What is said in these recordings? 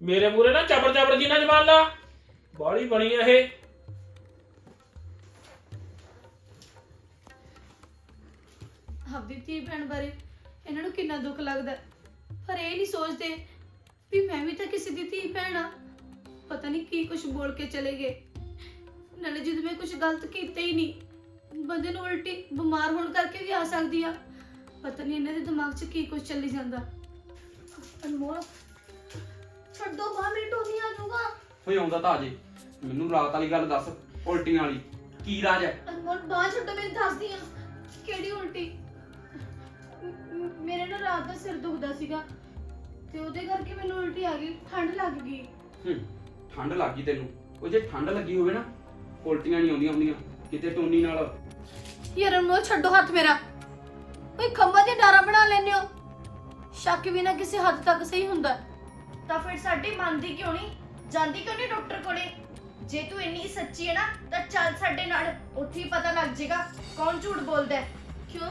ਮੇਰੇ ਮੂਰੇ ਨਾ ਚਬਰ ਚਬਰ ਜੀ ਨਾ ਜਮਾਨ ਲਾ ਬਾਲੀ ਬਣੀ ਆ ਇਹ। ਆਪਦੀ ਧੀ ਭੈਣ ਬਾਰੇ ਇਹਨਾਂ ਨੂੰ ਕਿੰਨਾ ਦੁੱਖ ਲੱਗਦਾ ਹੈ। ਪਰ ਇਹ ਨਹੀਂ ਸੋਚਦੇ ਵੀ ਮੈਂ ਵੀ ਤਾਂ ਕਿਸੇ ਦੀ ਧੀ ਭੈਣ ਆ। ਪਤਾ ਨਹੀਂ ਕੀ ਕੁਝ ਬੋਲ ਕੇ ਚਲੇ ਗਏ। ਨਾਲੇ ਜਦੋਂ ਮੈਂ ਕੁਝ ਗਲਤ ਕੀਤਾ ਹੀ ਨਹੀਂ ਬੰਦੇ ਨੂੰ ਉਲਟੀ ਬਿਮਾਰ ਹੋਣ ਕਰਕੇ ਵੀ ਆ ਸਕਦੀ ਆ। ਪਤਾ ਨਹੀਂ ਇਹਨਾਂ ਦੇ ਦਿਮਾਗ 'ਚ ਕੀ ਕੁਝ ਚੱਲੀ ਜਾਂਦਾ। ਅਨਮੋਲ ਛੱਡੋ ਬਾਹਰ ਮੇਰੀ ਟੋਨੀ ਆ ਜਾਊਗਾ। ਹੋਈ ਆਉਂਦਾ ਤਾਂ ਅਜੇ। ਮੈਨੂੰ ਰਾਤ ਵਾਲੀ ਗੱਲ ਦੱਸ ਉਲਟੀਆਂ ਵਾਲੀ। ਕੀ ਰਾਜ ਹੈ? ਅਨਮੋਲ ਬਾਹਰ ਛੱਡੋ ਮੈਂ ਦੱਸਦੀ ਆ ਕਿਹੜੀ ਉਲਟੀ? ਮ- ਮ- ਮੇਰੇ ਨਾਲ ਰਾਤ ਦਾ ਸਿਰ ਦੁਖਦਾ ਸੀਗਾ। ਤੇ ਉਹਦੇ ਕਰਕੇ ਮੈਨੂੰ ਉਲਟੀ ਆ ਗਈ। ਠੰਡ ਲੱਗ ਗਈ। ਹੂੰ ਠੰਡ ਲੱਗੀ ਤੈਨੂੰ। ਉਹ ਜੇ ਠੰਡ ਲੱਗੀ ਹੋਵੇ ਨਾ ਉਲਟੀਆਂ ਨਹੀਂ ਆਉਂਦੀਆਂ ਹੁੰਦੀਆਂ ਕਿਤੇ ਟੋਨੀ ਨਾਲ। ਯਾਰ ਅਨਮੋਲ ਛੱਡੋ ਹੱਥ ਮੇਰਾ। ਕੋਈ ਖੰਭਾਂ ਦੀ ਡਾਰਾ ਬਣਾ ਲੈਨੇ ਹੋ। ਸ਼ੱਕ ਵੀ ਨਾ ਕਿਸੇ ਹੱਦ ਤੱਕ ਸਹੀ ਹੁੰਦਾ। ਹੈ। ਤਾਂ ਫਿਰ ਸਾਡੀ ਮੰਨਦੀ ਕਿਉਂ ਨਹੀਂ? ਜਾਂਦੀ ਕਿਉਂ ਨਹੀਂ ਡਾਕਟਰ ਕੋਲੇ? ਜੇ ਤੂੰ ਇੰਨੀ ਸੱਚੀ ਹੈ ਨਾ ਤਾਂ ਚੱਲ ਸਾਡੇ ਨਾਲ ਉੱਥੇ ਹੀ ਪਤਾ ਲੱਗ ਜਾਏਗਾ ਕੌਣ ਝੂਠ ਬੋਲਦਾ ਹੈ। ਕਿਉਂ?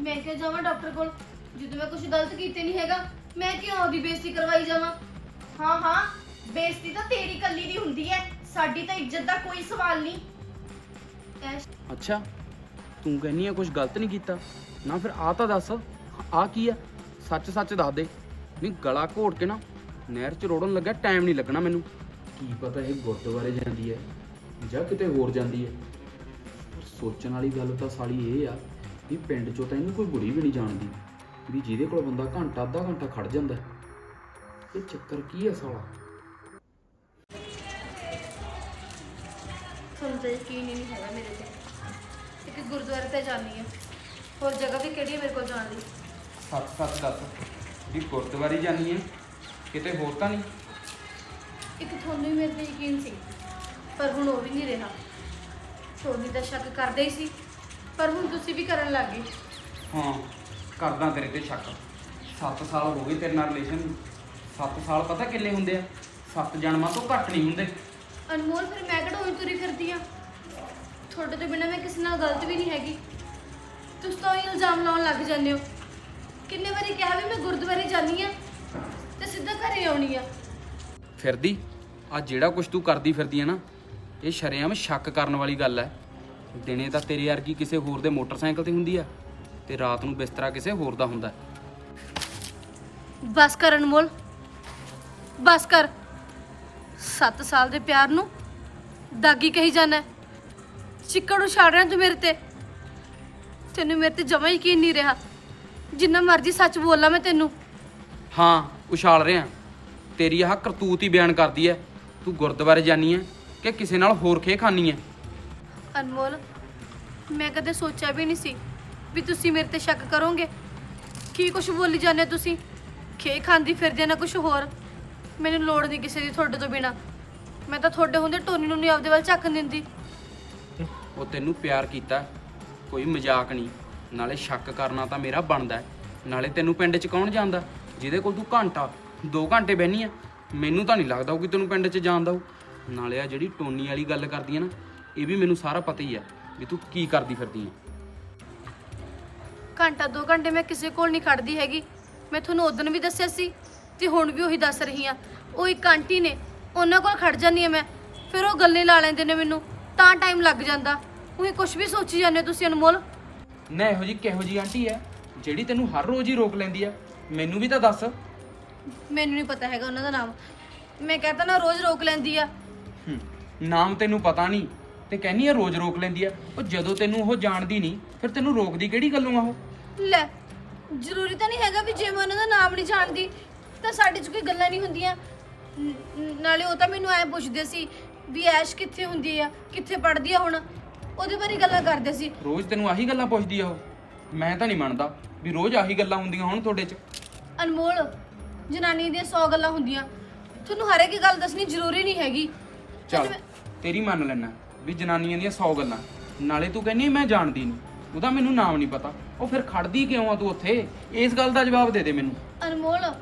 ਮੈਂ ਕਿਉਂ ਜਾਵਾਂ ਡਾਕਟਰ ਕੋਲ? ਜਦੋਂ ਮੈਂ ਕੁਝ ਗਲਤ ਕੀਤੇ ਨਹੀਂ ਹੈਗਾ ਮੈਂ ਕਿਉਂ ਉਹਦੀ ਬੇਇੱਜ਼ਤੀ ਕਰਵਾਈ ਜਾਵਾਂ? ਹਾਂ ਹਾਂ ਬੇਇੱਜ਼ਤੀ ਤਾਂ ਤੇਰੀ ਕੱਲੀ ਦੀ ਹੁੰਦੀ ਹੈ ਸਾਡੀ ਤਾਂ ਇੱਜ਼ਤ ਦਾ ਕੋਈ ਸਵਾਲ ਨਹੀਂ। ਐਸ਼। ਅੱਛਾ ਤੂੰ ਕਹਿੰਨੀ ਆ ਕੁਝ ਗਲਤ ਨਹੀਂ ਕੀਤਾ? ਨਾ ਫਿਰ ਆ ਤਾਂ ਦੱਸ ਆ ਕੀ ਆ? ਸੱਚ ਸੱਚ ਦੱਸ ਦੇ। ਨਹੀਂ ਗਲਾ ਘੋਟ ਕੇ ਨਾ ਨਹਿਰ ਚ ਰੋੜਨ ਲੱਗਾ ਟਾਈਮ ਨਹੀਂ ਲੱਗਣਾ ਮੈਨੂੰ। ਕੀ ਪਤਾ ਇਹ ਗੁਰਦੁਆਰੇ ਜਾਂਦੀ ਹੈ ਜਾਂ ਕਿਤੇ ਹੋਰ ਜਾਂਦੀ ਹੈ। ਪਰ ਸੋਚਣ ਵਾਲੀ ਗੱਲ ਤਾਂ ਸਾਲੀ ਇਹ ਆ ਵੀ ਪਿੰਡ ਚੋਂ ਤਾਂ ਇਹਨੂੰ ਕੋਈ ਬੁੜੀ ਵੀ ਨਹੀਂ ਜਾਣਦੀ ਵੀ ਜਿਹਦੇ ਕੋਲ ਬੰਦਾ ਘੰਟਾ ਅੱਧਾ ਘੰਟਾ ਖੜ ਜਾਂਦਾ ਹੈ। ਇਹ ਚੱਕਰ ਕੀ ਹੈ ਸਾਲਾ? ਤਾਂ ਯਕੀਨ ਹੀ ਨਹੀਂ ਹੈਗਾ ਮੇਰੇ ਤੇ। ਇੱਕ ਗੁਰਦੁਆਰੇ ਤੇ ਜਾਣੀ ਹੈ। ਹੋਰ ਜਗ੍ਹਾ ਵੀ ਕਿਹੜੀ ਹੈ ਮੇਰੇ ਕੋਲ ਜਾਣ ਦੀ? ਸੱਚ ਸੱਚ ਦੱਸ ਵੀ ਗੁਰਦੁਆਰੇ ਜਾਣੀ ਹੈ? ਕਿਤੇ ਹੋਰ ਤਾਂ ਨਹੀਂ? ਇੱਕ ਤੁਹਾਨੂੰ ਹੀ ਮੇਰੇ ਤੇ ਯਕੀਨ ਸੀ ਪਰ ਹੁਣ ਉਹ ਵੀ ਨਹੀਂ ਰਿਹਾ। ਸੋਨੀ ਦਾ ਸ਼ੱਕ ਕਰਦੇ ਹੀ ਸੀ ਪਰ ਹੁਣ ਤੁਸੀਂ ਵੀ ਕਰਨ ਲੱਗ ਗਏ। ਹਾਂ ਕਰਦਾ ਤੇਰੇ ਤੇ ਸ਼ੱਕ। 7 ਸਾਲ ਹੋ ਗਏ ਤੇਰੇ ਨਾਲ ਰਿਲੇਸ਼ਨ 7 ਸਾਲ ਪਤਾ ਕਿੰਨੇ ਹੁੰਦੇ ਆ? 7 ਜਨਮਾਂ ਤੋਂ ਘੱਟ ਨਹੀਂ ਹੁੰਦੇ। ਅਨਮੋਲ ਫਿਰ ਮੈਂ ਕਿਹੜਾ ਉਹੀ ਤੁਰੀ ਫਿਰਦੀ ਆ? ਤੁਹਾਡੇ ਤੋਂ ਬਿਨਾਂ ਮੈਂ ਕਿਸੇ ਨਾਲ ਗਲਤ ਵੀ ਨਹੀਂ ਹੈਗੀ। ਤੁਸੀਂ ਤਾਂ ਹੀ ਇਲਜ਼ਾਮ ਲਾਉਣ ਲੱਗ ਜਾਂਦੇ ਹੋ। ਕਿੰਨੇ ਵਾਰੀ ਕਿਹਾ ਵੀ ਮੈਂ ਗੁਰਦੁਆਰੇ ਜਾਨੀ ਆ ਸਿੱਧਾ ਘਰੇ ਆਉਣੀ ਆ? ਫਿਰਦੀ ਆ ਜਿਹੜਾ ਕੁਝ ਤੂੰ ਕਰਦੀ ਫਿਰਦੀ ਹੈ ਨਾ ਇਹ ਸ਼ਰੇਆਮ ਸ਼ੱਕ ਕਰਨ ਵਾਲੀ ਗੱਲ ਹੈ ਦਿਨੇ ਤਾਂ ਤੇਰੇ ਵਰਗੀ ਕਿਸੇ ਹੋਰ ਦੇ ਮੋਟਰਸਾਈਕਲ ਤੇ ਹੁੰਦੀ ਆ ਤੇ ਰਾਤ ਨੂੰ ਬਿਸਤਰਾ ਕਿਸੇ ਹੋਰ ਦਾ ਹੁੰਦਾ। ਹੈ। ਬਸ ਕਰ ਅਨਮੋਲ ਬਸ ਕਰ। 7 ਸਾਲ ਦੇ ਪਿਆਰ ਨੂੰ ਦਾਗੀ ਕਹੀ ਜਾਣਾ ਚਿੱਕੜ ਉਛਾੜ ਰਿਹਾ ਤੂੰ ਮੇਰੇ ਤੇ। ਤੈਨੂੰ ਮੇਰੇ ਤੇ ਜਮਾ ਯਕੀਨ ਨਹੀਂ ਰਿਹਾ। ਜਿੰਨਾ ਮਰਜ਼ੀ ਸੱਚ ਬੋਲਾਂ ਮੈਂ ਤੈਨੂੰ। ਹਾਂ ਉਛਾਲ ਰਿਹਾ। ਤੇਰੀ ਆਹ ਕਰਤੂਤ ਹੀ ਬਿਆਨ ਕਰਦੀ ਹੈ ਤੂੰ ਗੁਰਦੁਆਰੇ ਜਾਨੀ ਹੈ ਕਿ ਕਿਸੇ ਨਾਲ ਹੋਰ ਖੇ ਖਾਨੀ ਹੈ ਅਨਮੋਲ ਮੈਂ ਕਦੇ ਸੋਚਿਆ ਵੀ ਨਹੀਂ ਸੀ ਵੀ ਤੁਸੀਂ ਮੇਰੇ ਤੇ ਸ਼ੱਕ ਕਰੋਗੇ। ਕੀ ਕੁਝ ਬੋਲੀ ਜਾਂਦੇ ਹੋ ਤੁਸੀਂ? ਖੇ ਖਾਂਦੀ ਫਿਰਦੇ ਨਾ ਕੁਝ ਹੋਰ? ਮੈਨੂੰ ਲੋੜ ਨਹੀਂ ਕਿਸੇ ਦੀ ਤੁਹਾਡੇ ਤੋਂ ਬਿਨਾ। ਮੈਂ ਤਾਂ ਤੁਹਾਡੇ ਹੁੰਦੇ ਟੋਨੀ ਨੂੰ ਨਹੀਂ ਆਪਦੇ ਵੱਲ ਝੱਕਣ ਦਿੰਦੀ। ਉਹ ਤੈਨੂੰ ਪਿਆਰ ਕੀਤਾ ਕੋਈ ਮਜ਼ਾਕ ਨਹੀਂ। ਨਾਲੇ ਸ਼ੱਕ ਕਰਨਾ ਤਾਂ ਮੇਰਾ ਬਣਦਾ ਹੈ। ਨਾਲੇ ਤੈਨੂੰ ਪਿੰਡ 'ਚ ਕੌਣ ਜਾਂਦਾ ਜਿਹਦੇ ਕੋਲ ਤੂੰ ਘੰਟਾ 2 ਘੰਟੇ ਬਹਿਨੀ ਆ ਮੈਨੂੰ ਤਾਂ ਨਹੀਂ ਲੱਗਦਾ ਕਿ ਤੈਨੂੰ ਪਿੰਡ 'ਚ ਜਾਣਦਾ ਹੋਊ। ਨਾਲੇ ਆ ਜਿਹੜੀ ਟੋਨੀ ਵਾਲੀ ਗੱਲ ਕਰਦੀ ਆ ਨਾ ਇਹ ਵੀ ਮੈਨੂੰ ਸਾਰਾ ਪਤਾ ਹੀ ਆ ਵੀ ਤੂੰ ਕੀ ਕਰਦੀ ਫਿਰਦੀ ਆ। ਘੰਟਾ ਦੋ ਘੰਟੇ ਮੈਂ ਕਿਸੇ ਕੋਲ ਨਹੀਂ ਖੜਦੀ ਹੈਗੀ। ਮੈਂ ਤੁਹਾਨੂੰ ਉਦੋਂ ਵੀ ਦੱਸਿਆ ਸੀ ਤੇ ਹੁਣ ਵੀ ਉਹੀ ਦੱਸ ਰਹੀ ਆ। ਉਹ ਇੱਕ ਆਂਟੀ ਨੇ ਉਹਨਾਂ ਕੋਲ ਖੜ ਜਾਂਦੀ ਆ ਮੈਂ ਫਿਰ ਉਹ ਗੱਲੇ ਲਾ ਲੈਂਦੇ ਨੇ ਮੈਨੂੰ ਤਾਂ ਟਾਈਮ ਲੱਗ ਜਾਂਦਾ। ਉਹੀ ਕੁਝ ਵੀ ਸੋਚੀ ਜਾਂਦੇ ਹੋ ਤੁਸੀਂ ਅਨਮੋਲ? ਨਾ ਇਹੋ ਜੀ ਕਿਹੋ ਜੀ ਆਂਟੀ ਆ ਜਿਹੜੀ ਤੈਨੂੰ ਹਰ ਰੋਜ਼ ਹੀ ਰੋਕ ਲੈਂਦੀ ਆ। ਮੈਨੂੰ ਵੀ ਤਾਂ ਦੱਸ। ਮੈਨੂੰ ਨਹੀਂ ਪਤਾ ਹੈਗਾ ਉਹਨਾਂ ਦਾ ਨਾਮ। ਮੈਂ ਕਹਤਾ ਨਾ ਰੋਜ਼ ਰੋਕ ਲੈਂਦੀ ਆ। ਹੂੰ, ਨਾਮ ਤੈਨੂੰ ਪਤਾ ਨਹੀਂ ਤੇ ਕਹਿੰਨੀ ਆ ਰੋਜ਼ ਰੋਕ ਲੈਂਦੀ ਆ। ਉਹ ਜਦੋਂ ਤੈਨੂੰ ਉਹ ਜਾਣਦੀ ਨਹੀਂ ਫਿਰ ਤੈਨੂੰ ਰੋਕਦੀ ਕਿਹੜੀ ਗੱਲੋਂ ਆ ਉਹ? ਲੈ ਜ਼ਰੂਰੀ ਤਾਂ ਨਹੀਂ ਹੈਗਾ ਵੀ ਜੇ ਮੈਂ ਉਹਨਾਂ ਦਾ ਨਾਮ ਨਹੀਂ ਜਾਣਦੀ ਤਾਂ ਸਾਡੇ 'ਚ ਕੋਈ ਗੱਲਾਂ ਨਹੀਂ ਹੁੰਦੀਆਂ। ਨ- ਨ- ਨਾਲੇ ਉਹ ਤਾਂ ਮੈਨੂੰ ਐ ਪੁੱਛਦੇ ਸੀ ਵੀ ਐਸ਼ ਕਿੱਥੇ ਹੁੰਦੀ ਆ ਕਿੱਥੇ ਪੜਦੀ ਆ ਹੁਣ? ਉਹਦੇ ਬਾਰੇ ਗੱਲਾਂ ਕਰਦੇ ਸੀ। ਰੋਜ਼ ਤੈਨੂੰ ਆਹੀ ਗੱਲਾਂ ਪੁੱਛਦੀ ਆ ਉਹ? ਮੈਂ ਤਾਂ ਨਹੀਂ ਮੰਨਦਾ ਵੀ ਰੋਜ਼ ਆਹੀ ਗੱਲਾਂ ਹੁੰਦੀਆਂ ਹੋਣ ਤੁਹਾਡੇ 'ਚ। ਅਨਮੋਲ ਜਨਾਨੀ ਦੀਆਂ 100 ਗੱਲਾਂ ਹੁੰਦੀਆਂ। ਤੁਹਾਨੂੰ ਹਰ ਇੱਕ ਗੱਲ ਦੱਸਣੀ ਜ਼ਰੂਰੀ ਨਹੀਂ ਹੈਗੀ। ਚੱਲ ਤੇਰੀ ਮੰਨ ਲੈਣਾ ਵੀ ਜਨਾਨੀਆਂ ਦੀਆਂ 100 ਗੱਲਾਂ। ਨਾਲੇ ਤੂੰ ਕਹਿੰਨੀ ਮੈਂ ਜਾਣਦੀ ਨਹੀਂ ਉਹਦਾ ਮੈਨੂੰ ਨਾਮ ਨਹੀਂ ਪਤਾ। ਉਹ ਫਿਰ ਖੜਦੀ ਕਿਉਂ ਆ ਤੂੰ ਉੱਥੇ? ਇਸ ਗੱਲ ਦਾ ਜਵਾਬ ਦੇ ਦੇ ਮੈਨੂੰ। ਅਨਮੋਲ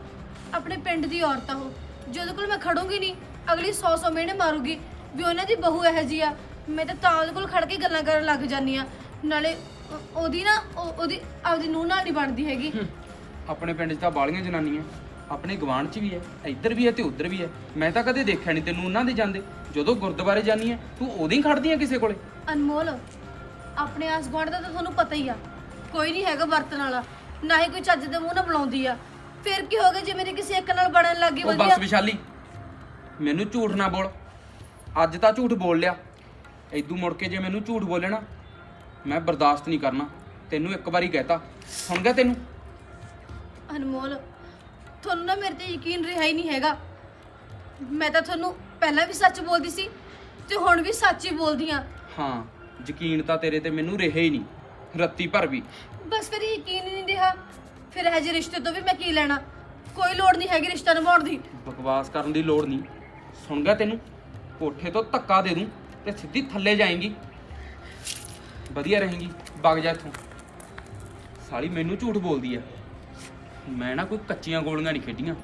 ਆਪਣੇ ਪਿੰਡ ਦੀ ਔਰਤ ਆ ਉਹ। ਜਿਹਦੇ ਕੋਲ ਮੈਂ ਖੜੂੰਗੀ ਨਹੀਂ ਅਗਲੀ 100 100 ਮਿਹਣੇ ਮਾਰੂਗੀ। ਵੀ ਉਹਨਾਂ ਦੀ ਬਹੂ ਇਹੋ ਜੀ ਆ ਮੈਂ ਤਾਂ ਤਾਂ ਉਹਦੇ ਕੋਲ ਖੜ ਕੇ ਗੱਲਾਂ ਕਰਨ ਲੱਗ ਜਾਂਦੀ ਆ। ਨਾਲੇ ਉਹ- ਉਹਦੀ ਨਾ ਉਹ- ਉਹਦੀ ਆਪਦੀ ਨੂੰਹ ਨਾਲ ਨਹੀਂ ਬਣਦੀ ਹੈਗੀ। ਆਪਣੇ ਪਿੰਡ 'ਚ ਤਾਂ ਬਾਲੀਆਂ ਜਨਾਨੀਆਂ ਆਪਣੇ ਗਵਾਂਢ 'ਚ ਵੀ ਹੈ ਇੱਧਰ ਵੀ ਹੈ ਤੇ ਉੱਧਰ ਵੀ ਹੈ। ਮੈਂ ਤਾਂ ਕਦੇ ਦੇਖਿਆ ਨਹੀਂ ਤੈਨੂੰ ਉਹਨਾਂ ਦੇ ਜਾਂਦੇ। ਜਦੋਂ ਗੁਰਦੁਆਰੇ ਜਾਨੀ ਹੈ ਤੂੰ ਉਦੋਂ ਹੀ ਖੜਦੀ ਹੈ ਕਿਸੇ ਕੋਲੇ? ਅਨਮੋਲ ਆਪਣੇ ਆਸ ਗੁਆਂਢ ਦਾ ਤਾਂ ਤੁਹਾਨੂੰ ਪਤਾ ਹੀ ਆ। ਕੋਈ ਨਹੀਂ ਹੈਗਾ ਵਰਤਣ ਵਾਲਾ। ਨਾ ਹੀ ਕੋਈ ਚੱਜ ਦੇ ਮੂੰਹ ਨਾਲ ਬੁਲਾਉਂਦੀ ਆ। ਫਿਰ ਕੀ ਹੋ ਗਿਆ ਜੇ ਮੇਰੀ ਕਿਸੇ ਇੱਕ ਨਾਲ ਬਣਨ ਲੱਗੀ ਉਹ ਬਸ ਵਿਸ਼ਾਲੀ ਮੈਨੂੰ ਝੂਠ ਨਾ ਬੋਲ। ਅੱਜ ਤਾਂ ਝੂਠ ਬੋਲ ਲਿਆ। ਐਦੂ ਮੁੜ ਕੇ ਜੇ ਮੈਨੂੰ ਝੂਠ ਬੋਲੇ ਨਾ ਮੈਂ ਬਰਦਾਸ਼ਤ ਨਹੀਂ ਕਰਨਾ। ਤੈਨੂੰ ਇੱਕ ਵਾਰੀ ਕਹਿਤਾ। ਸੁਣ ਗਿਆ ਤੈਨੂੰ? ਅਨਮੋਲ ਤੁਹਾਨੂੰ ਨਾ ਮੇਰੇ ਤੇ ਯਕੀਨ ਰਿਹਾ ਹੀ ਨਹੀਂ ਹੈਗਾ। ਮੈਂ ਤਾਂ ਤੁਹਾਨੂੰ ਪਹਿਲਾਂ ਵੀ ਸੱਚ ਬੋਲਦੀ ਸੀ ਤੇ ਹੁਣ ਵੀ ਸੱਚ ਹੀ ਬੋਲਦੀ ਆ ਹਾਂ ਯਕੀਨ ਤਾਂ ਤੇਰੇ ਤੇ ਮੈਨੂੰ ਰਿਹਾ ਹੀ ਨਹੀਂ ਰੱਤੀ ਭਰ ਵੀ। ਬਸ ਫਿਰ ਯਕੀਨ ਹੀ ਨਹੀਂ ਰਿਹਾ। ਫਿਰ ਇਹ ਜਿਹੇ ਰਿਸ਼ਤੇ ਤੋਂ ਵੀ ਮੈਂ ਕੀ ਲੈਣਾ? ਕੋਈ ਲੋੜ ਨਹੀਂ ਹੈਗੀ ਰਿਸ਼ਤਾ ਨਿਭਾਉਣ ਦੀ। ਬਕਵਾਸ ਕਰਨ ਦੀ ਲੋੜ ਨਹੀਂ। ਸੁਣ ਗਿਆ ਤੈਨੂੰ? ਕੋਠੇ ਤੋਂ ਧੱਕਾ ਦੇ ਦੂੰ ਤੇ ਸਿੱਧੀ ਥੱਲੇ ਜਾਏਂਗੀ। ਵਧੀਆ ਰਹੇਂਗੀ। ਵਗ ਜਾ ਇੱਥੋਂ। ਸਾਲੀ ਮੈਨੂੰ ਝੂਠ ਬੋਲਦੀ ਆ। ਮੈਂ ਨਾ ਕੋਈ ਕੱਚੀਆਂ ਗੋਲੀਆਂ ਨਹੀਂ ਖੇਡੀਆਂ।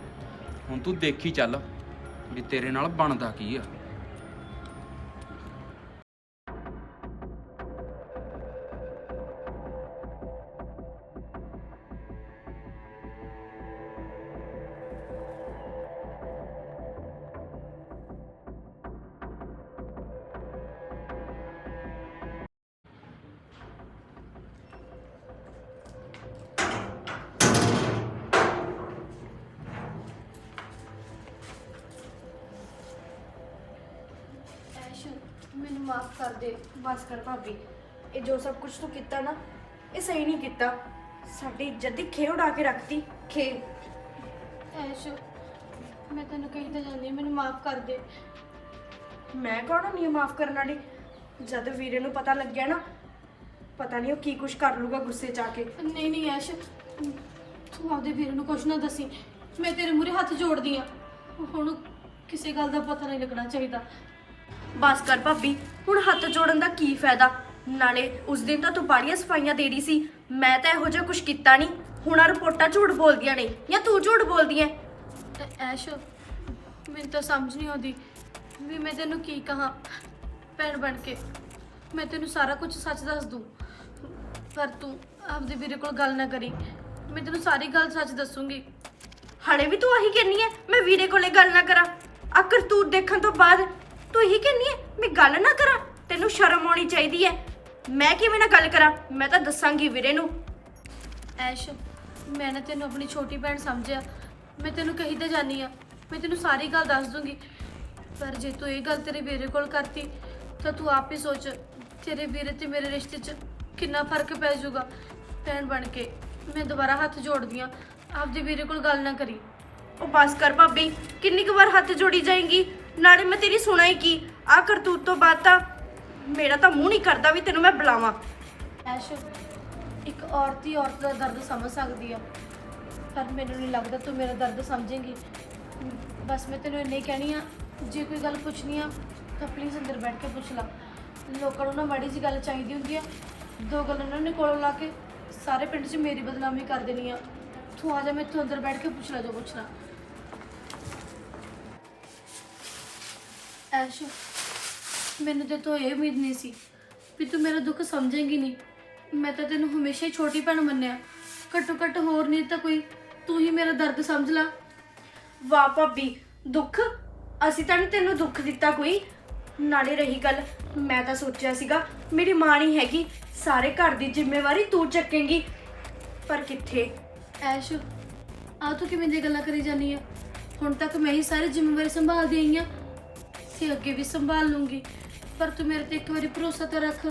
ਹੁਣ ਤੂੰ ਦੇਖੀ ਚੱਲ ਵੀ ਤੇਰੇ ਨਾਲ ਬਣਦਾ ਕੀ ਆ। ਮਾਫ ਕਰ ਦੇ ਬਸ ਕਰ ਭਾਬੀ। ਇਹ ਜੋ ਸਭ ਕੁਝ ਤੂੰ ਕੀਤਾ ਨਾ ਇਹ ਸਹੀ ਨਹੀਂ ਕੀਤਾ। ਸਾਡੀ ਇੱਜ਼ਤ ਦੀ ਖੇ ਉਡਾ ਕੇ ਰੱਖਤੀ ਖੇ ਐਸ਼ ਮੈਂ ਤੈਨੂੰ ਕਹੀ ਤਾਂ ਜਾਂਦੀ ਹਾਂ, ਮੈਨੂੰ ਮਾਫ ਕਰ ਦੇ। ਮੈਂ ਕੌਣ ਨਹੀਂ ਮਾਫ ਕਰਨ ਵਾਲੀ? ਜਦ ਵੀਰੇ ਨੂੰ ਪਤਾ ਲੱਗਿਆ ਨਾ ਪਤਾ ਨਹੀਂ ਉਹ ਕੀ ਕੁਝ ਕਰ ਲੂਗਾ ਗੁੱਸੇ ਚ ਆ ਕੇ। ਨਹੀਂ ਨਹੀਂ ਐਸ਼ ਤੂੰ ਆਪਦੇ ਵੀਰ ਨੂੰ ਕੁਛ ਨਾ ਦੱਸੀ। ਮੈਂ ਤੇਰੇ ਮੂਹਰੇ ਹੱਥ ਜੋੜਦੀ ਆ ਹੁਣ ਕਿਸੇ ਗੱਲ ਦਾ ਪਤਾ ਨਹੀਂ ਲੱਗਣਾ ਚਾਹੀਦਾ। ਬਸ ਕਰ ਭਾਬੀ ਹੁਣ ਹੱਥ ਜੋੜਨ ਦਾ ਕੀ ਫਾਇਦਾ? ਨਾਲੇ ਉਸ ਦਿਨ ਤਾਂ ਤੂੰ ਬਾੜੀਆਂ ਸਫਾਈਆਂ ਦੇ ਰਹੀ ਸੀ। ਮੈਂ ਤਾਂ ਇਹੋ ਜਿਹਾ ਕੁਝ ਕੀਤਾ ਨਹੀਂ। ਹੁਣ ਆਹ ਰਿਪੋਰਟਾਂ ਝੂਠ ਬੋਲਦੀਆਂ ਨੇ ਜਾਂ ਤੂੰ ਝੂਠ ਬੋਲਦੀ ਐ? ਐ- ਐਸ਼ ਮੈਨੂੰ ਤਾਂ ਸਮਝ ਨਹੀਂ ਆਉਂਦੀ ਵੀ ਮੈਂ ਤੈਨੂੰ ਕੀ ਕਹਾਂ ਭੈਣ ਬਣ ਕੇ। ਮੈਂ ਤੈਨੂੰ ਸਾਰਾ ਕੁਝ ਸੱਚ ਦੱਸ ਦੂੰ। ਪਰ ਤੂੰ ਆਪਦੇ ਵੀਰੇ ਕੋਲ ਗੱਲ ਨਾ ਕਰੀ। ਮੈਂ ਤੈਨੂੰ ਸਾਰੀ ਗੱਲ ਸੱਚ ਦੱਸੂਗੀ। ਹਲੇ ਵੀ ਤੂੰ ਆਹੀ ਕਹਿੰਨੀ ਐ ਮੈਂ ਵੀਰੇ ਕੋਲੇ ਗੱਲ ਨਾ ਕਰਾਂ। ਆ ਕਰਤੂਤ ਦੇਖਣ ਤੋਂ ਬਾਅਦ ਤੂੰ ਇਹੀ ਕਹਿੰਨੀ ਐ ਮੈਂ ਗੱਲ ਨਾ ਕਰਾਂ? ਤੈਨੂੰ ਸ਼ਰਮ ਆਉਣੀ ਚਾਹੀਦੀ ਐ। ਮੈਂ ਕਿਵੇਂ ਨਾ ਗੱਲ ਕਰਾਂ? ਮੈਂ ਤਾਂ ਦੱਸਾਂਗੀ ਵੀਰੇ ਨੂੰ। ਐਸ਼ ਮੈਂ ਨਾ ਤੈਨੂੰ ਆਪਣੀ ਛੋਟੀ ਭੈਣ ਸਮਝਿਆ। ਮੈਂ ਤੈਨੂੰ ਕਹੀ ਤਾਂ ਜਾਨੀ ਆ। ਮੈਂ ਤੈਨੂੰ ਸਾਰੀ ਗੱਲ ਦੱਸ ਦੂੰਗੀ। ਪਰ ਜੇ ਤੂੰ ਇਹ ਗੱਲ ਤੇਰੇ ਵੀਰੇ ਕੋਲ ਕਰਤੀ ਤਾਂ ਤੂੰ ਆਪ ਹੀ ਸੋਚ ਤੇਰੇ ਵੀਰੇ ਤੇ ਮੇਰੇ ਰਿਸ਼ਤੇ 'ਚ ਕਿੰਨਾ ਫ਼ਰਕ ਪੈ ਜਾਊਗਾ? ਭੈਣ ਬਣ ਕੇ ਮੈਂ ਦੁਬਾਰਾ ਹੱਥ ਜੋੜਦੀ ਆ। ਆਪਦੇ ਵੀਰੇ ਕੋਲ ਗੱਲ ਨਾ ਕਰੀ। ਉਹ ਬਸ ਕਰ ਭਾਬੀ ਕਿੰਨੀ ਕੁ ਵਾਰ ਹੱਥ ਜੋੜੀ ਜਾਏਂਗੀ? ਨਾਲੇ ਮੈਂ ਤੇਰੀ ਸੁਣਾ ਹੀ ਕੀ? ਆ ਕਰਤੂਤ ਤੋਂ ਬਾਅਦ ਤਾਂ ਮੇਰਾ ਤਾਂ ਮੂੰਹ ਨਹੀਂ ਕਰਦਾ ਵੀ ਤੈਨੂੰ ਮੈਂ ਬੁਲਾਵਾਂ। ਐਸ਼, ਇੱਕ ਔਰਤ ਹੀ ਔਰਤ ਦਾ ਦਰਦ ਸਮਝ ਸਕਦੀ ਆ। ਪਰ ਮੈਨੂੰ ਨਹੀਂ ਲੱਗਦਾ ਤੂੰ ਮੇਰਾ ਦਰਦ ਸਮਝੇਂਗੀ। ਬਸ ਮੈਂ ਤੈਨੂੰ ਇੰਨੇ ਕਹਿਣੀ ਆ, ਜੇ ਕੋਈ ਗੱਲ ਪੁੱਛਣੀ ਆ, ਤਾਂ ਪਲੀਜ਼ ਅੰਦਰ ਬੈਠ ਕੇ ਪੁੱਛ ਲੈ। ਲੋਕਾਂ ਨੂੰ ਨਾ ਮਾੜੀ ਜੀ ਗੱਲ ਚਾਹੀਦੀ ਹੁੰਦੀ ਆ। ਦੋ ਗੱਲਾਂ ਉਹਨਾਂ ਨੇ ਕੋਲੋਂ ਲਾ ਕੇ, ਸਾਰੇ ਪਿੰਡ 'ਚ ਮੇਰੀ ਬਦਨਾਮੀ ਕਰ ਦੇਣੀ ਆ। ਤੂੰ ਆ ਜਾ, ਮੈਂ ਤੂੰ ਅੰਦਰ ਬੈਠ ਕੇ ਪੁੱਛ ਲੈ, ਜੋ ਪੁੱਛਣਾ। ਐਸ਼ ਮੈਨੂੰ ਤੇ ਤੋਂ ਇਹ ਉਮੀਦ ਨਹੀਂ ਸੀ ਵੀ ਤੂੰ ਮੇਰਾ ਦੁੱਖ ਸਮਝੇਂਗੀ ਨਹੀਂ। ਮੈਂ ਤਾਂ ਤੈਨੂੰ ਹਮੇਸ਼ਾ ਹੀ ਛੋਟੀ ਭੈਣ ਮੰਨਿਆ। ਘੱਟੋ ਘੱਟ ਹੋਰ ਨਹੀਂ ਤਾਂ ਕੋਈ ਤੂੰ ਹੀ ਮੇਰਾ ਦਰਦ ਸਮਝ ਲੈ। ਵਾਹ ਭਾਬੀ ਦੁੱਖ? ਅਸੀਂ ਤਾਂ ਨਹੀਂ ਤੈਨੂੰ ਦੁੱਖ ਦਿੱਤਾ ਕੋਈ। ਨਾਲੇ ਰਹੀ ਗੱਲ ਮੈਂ ਤਾਂ ਸੋਚਿਆ ਸੀਗਾ ਮੇਰੀ ਮਾਂ ਨਹੀਂ ਹੈਗੀ ਸਾਰੇ ਘਰ ਦੀ ਜ਼ਿੰਮੇਵਾਰੀ ਤੂੰ ਚੱਕੇਂਗੀ। ਪਰ ਕਿੱਥੇ? ਐਸ਼ ਆ ਤੂੰ ਕਿਵੇਂ ਦੀ ਗੱਲਾਂ ਕਰੀ ਜਾਨੀ ਆ? ਹੁਣ ਤੱਕ ਮੈਂ ਹੀ ਸਾਰੀ ਜ਼ਿੰਮੇਵਾਰੀ ਸੰਭਾਲਦੀ ਆਈ ਆ। ਤੇ ਅੱਗੇ ਵੀ ਸੰਭਾਲ ਲੂੰਗੀ। ਪਰ ਤੂੰ ਮੇਰੇ ਤੇ ਇੱਕ ਵਾਰੀ ਭਰੋਸਾ ਤਾਂ ਰੱਖ।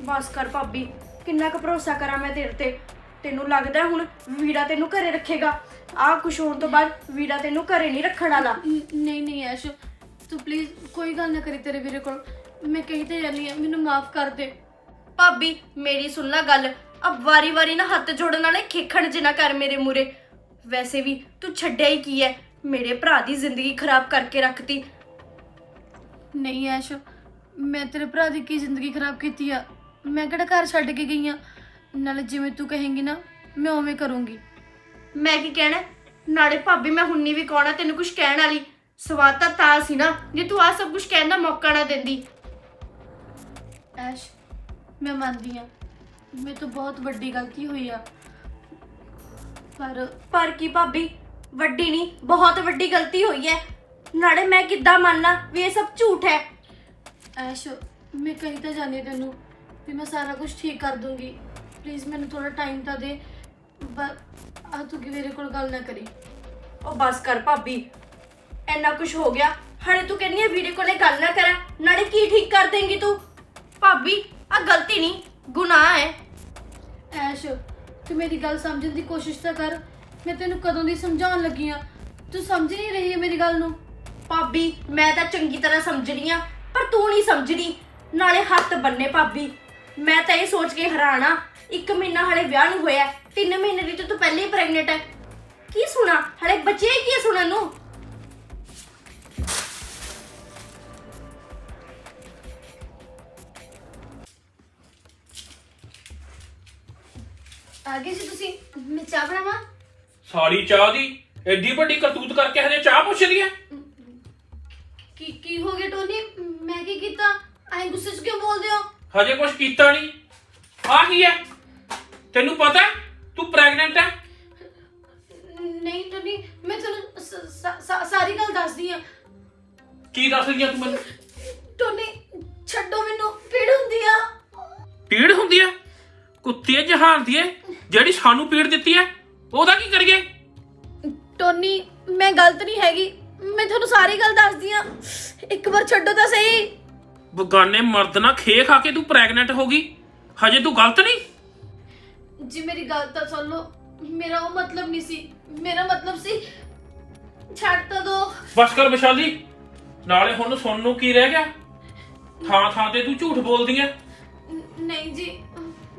ਬਸ ਕਰ ਭਾਬੀ ਕਿੰਨਾ ਕੁ ਭਰੋਸਾ ਕਰਾਂ ਮੈਂ ਤੇਰੇ ਤੇ? ਤੈਨੂੰ ਲੱਗਦਾ ਹੁਣ ਵੀੜਾ ਤੈਨੂੰ ਘਰੇ ਰੱਖੇਗਾ? ਆਹ ਕੁਛ ਹੋਣ ਤੋਂ ਬਾਅਦ ਵੀੜਾ ਤੈਨੂੰ ਘਰੇ ਨਹੀਂ ਰੱਖਣ ਵਾਲਾ। ਨ- ਨਹੀਂ ਨਹੀਂ ਐਸ਼ ਤੂੰ ਪਲੀਜ਼ ਕੋਈ ਗੱਲ ਨਾ ਕਰੀ ਤੇਰੇ ਵੀਰੇ ਕੋਲ। ਮੈਂ ਕਹੀ ਤੇ ਜਾਨੀ ਆ ਮੈਨੂੰ ਮਾਫ ਕਰ ਦੇ। ਭਾਬੀ ਮੇਰੀ ਸੁਣ ਲੈ ਗੱਲ। ਅਬ ਵਾਰੀ-ਵਾਰੀ ਨਾ ਹੱਥ ਜੋੜਨ ਵਾਲੇ ਖੇਖਣ ਜਿਨਾ ਕਰ ਮੇਰੇ ਮੂਰੇ ਵੈਸੇ ਵੀ ਤੂੰ ਛੱਡਿਆ ਹੀ ਕੀ ਹੈ ਮੇਰੇ ਭਰਾ ਦੀ ਜ਼ਿੰਦਗੀ ਖਰਾਬ ਕਰਕੇ ਰੱਖਤੀ। ਨਹੀਂ ਐਸ਼ ਮੈਂ ਤੇਰੇ ਭਰਾ ਦੀ ਕੀ ਜ਼ਿੰਦਗੀ ਖਰਾਬ ਕੀਤੀ ਆ? ਮੈਂ ਕਿਹੜਾ ਘਰ ਛੱਡ ਕੇ ਗਈ ਆ? ਨਾਲੇ ਜਿਵੇਂ ਤੂੰ ਕਹੇਂਗੀ ਨਾ ਮੈਂ ਉਵੇਂ ਕਰੂੰਗੀ। ਮੈਂ ਕੀ ਕਹਿਣਾ? ਨਾਲੇ ਭਾਬੀ ਮੈਂ ਹੁੰਨੀ ਵੀ ਕੌਣਾ ਤੈਨੂੰ ਕੁਝ ਕਹਿਣ ਵਾਲੀ? ਸਵਾਦ ਤਾਂ ਤਾਂ ਸੀ ਨਾ ਜੇ ਤੂੰ ਆ ਸਭ ਕੁਝ ਕਹਿਣ ਦਾ ਮੌਕਾ ਨਾ ਦਿੰਦੀ। ਐਸ਼ ਮੈਂ ਮੰਨਦੀ ਆ। ਮੇਰੇ ਤੋਂ ਬਹੁਤ ਵੱਡੀ ਗਲਤੀ ਹੋਈ ਆ। ਪਰ ਪਰ ਕੀ ਭਾਬੀ? ਵੱਡੀ ਨਹੀਂ ਬਹੁਤ ਵੱਡੀ ਗਲਤੀ ਹੋਈ ਹੈ ਨਾਲੇ ਮੈਂ ਕਿੱਦਾਂ ਮੰਨਾਂ ਵੀ ਇਹ ਸਭ ਝੂਠ ਹੈ? ਐਸ਼ ਮੈਂ ਕਹੀ ਤਾਂ ਜਾਣੀ ਤੈਨੂੰ ਵੀ ਮੈਂ ਸਾਰਾ ਕੁਝ ਠੀਕ ਕਰ ਦੂੰਗੀ। ਪਲੀਜ਼ ਮੈਨੂੰ ਥੋੜਾ ਟਾਈਮ ਤਾਂ ਦੇ। ਬਸ ਆ ਤੂੰ ਕਿ ਮੇਰੇ ਕੋਲ ਗੱਲ ਨਾ ਕਰੀ? ਉਹ ਬਸ ਕਰ ਭਾਬੀ। ਇੰਨਾ ਕੁਝ ਹੋ ਗਿਆ। ਹਣੇ ਤੂੰ ਕਹਿੰਦੀ ਹੈ ਵੀਡੀਓ ਕੋਲੇ ਗੱਲ ਨਾ ਕਰਾਂ। ਨਾਲੇ ਕੀ ਠੀਕ ਕਰ ਦੇਂਗੀ ਤੂੰ? ਭਾਬੀ ਆ ਗਲਤੀ ਨਹੀਂ ਗੁਨਾਹ ਹੈ। ਐਸ਼ ਤੂੰ ਮੇਰੀ ਗੱਲ ਸਮਝਣ ਦੀ ਕੋਸ਼ਿਸ਼ ਤਾਂ ਕਰ। ਮੈਂ ਤੈਨੂੰ ਕਦੋਂ ਦੀ ਸਮਝਾਉਣ ਲੱਗੀ ਆ ਤੂੰ ਸਮਝ ਨਹੀਂ ਰਹੀ ਮੇਰੀ ਗੱਲ ਨੂੰ। ਭਾਬੀ ਮੈਂ ਤਾਂ ਚੰਗੀ ਤਰ੍ਹਾਂ ਸਮਝ ਰਹੀ ਆ ਪਰ ਤੂੰ ਨਹੀਂ ਸਮਝਦੀ ਨਾਲੇ ਹੱਥ ਬੰਨੇ ਭਾਬੀ। ਮੈਂ ਤਾਂ ਇਹ ਸੋਚ ਕੇ ਹੈਰਾਨ ਆ ਇੱਕ ਮਹੀਨਾ ਹਲੇ ਵਿਆਹ ਨੂੰ ਹੋਇਆ ਤਿੰਨ ਮਹੀਨੇ ਦੀ ਤਾਂ ਤੂੰ ਪਹਿਲੇ ਹੀ ਪ੍ਰੈਗਨੈਂਟ ਹੈ ਕੀ ਸੁਣਾ? ਹਲੇ ਬੱਚੇ ਕੀ ਹੈ ਸੁਣਨ ਨੂੰ? ਆ ਗਏ ਸੀ ਤੁਸੀਂ? ਮੈਂ ਚਾਹ ਬਣਾਵਾਂ? ਸਾਲੀ ਚਾਹ ਦੀ ਐਡੀ ਵੱਡੀ ਕਰਤੂਤ ਕਰਕੇ ਹਜੇ ਚਾਹ ਪੁੱਛਦੀ ਐ ਕੀ ਕੀ ਹੋ ਗਿਆ ਟੋਨੀ? ਮੈਂ ਕੀ ਕੀਤਾ? ਐਂ ਗੁੱਸੇ 'ਚ ਕਿਉਂ ਬੋਲਦੇ ਹੋ? ਹਜੇ ਕੁਝ ਕੀਤਾ ਨਹੀਂ ਆ ਕੀ ਐ ਤੈਨੂੰ ਪਤਾ ਹੈ? ਤੂੰ ਪ੍ਰੈਗਨੈਂਟ ਐ ਨਹੀਂ ਟੋਨੀ ਮੈਂ ਤੁਹਾਨੂੰ ਸ- ਸ- ਸ- ਸਾਰੀ ਗੱਲ ਦੱਸਦੀ ਆ ਕੀ ਦੱਸ ਰਹੀ ਆ ਤੂੰ ਮੈਨੂੰ? ਟੋਨੀ ਛੱਡੋ ਮੈਨੂੰ ਪੀੜ ਹੁੰਦੀ ਆ। ਪੀੜ ਹੁੰਦੀ ਐ ਕੁੱਤੇ ਜਹਾਨ ਦੀ ਜਿਹੜੀ ਸਾਨੂੰ ਪੀੜ ਦਿੱਤੀ ਐ ਉਹਦਾ ਕੀ ਕਰੀਏ? ਟੋਨੀ ਮੈਂ ਗਲਤ ਨਹੀਂ ਹੈਗੀ। ਮੈਂ ਤੁਹਾਨੂੰ ਸਾਰੀ ਗੱਲ ਦੱਸਦੀ ਆ ਇੱਕ ਵਾਰ ਛੱਡੋ ਤਾਂ ਸਹੀ। ਬਗਾਨੇ ਮਰਦ ਨਾਲ ਖੇ ਖਾ ਕੇ ਤੂੰ ਪ੍ਰੈਗਨੈਂਟ ਹੋ ਗਈ। ਹਜੇ ਤੂੰ ਗਲਤ ਨਹੀਂ? ਜੀ ਮੇਰੀ ਗੱਲ ਤਾਂ ਸੁਣ ਲਓ। ਮੇਰਾ ਉਹ ਮਤਲਬ ਨਹੀਂ ਸੀ। ਮੇਰਾ ਮਤਲਬ ਸੀ ਛੱਡ ਤਾਂ ਦੋ। ਬਸ ਕਰ ਵਿਸ਼ਾਲੀ। ਨਾਲੇ ਹੁਣ ਸੁਣਨ ਨੂੰ ਕੀ ਰਹਿ ਗਿਆ? ਥਾਂ ਥਾਂ ਤੇ ਤੂੰ ਝੂਠ ਬੋਲਦੀ ਐ। ਨ- ਨਹੀਂ ਜੀ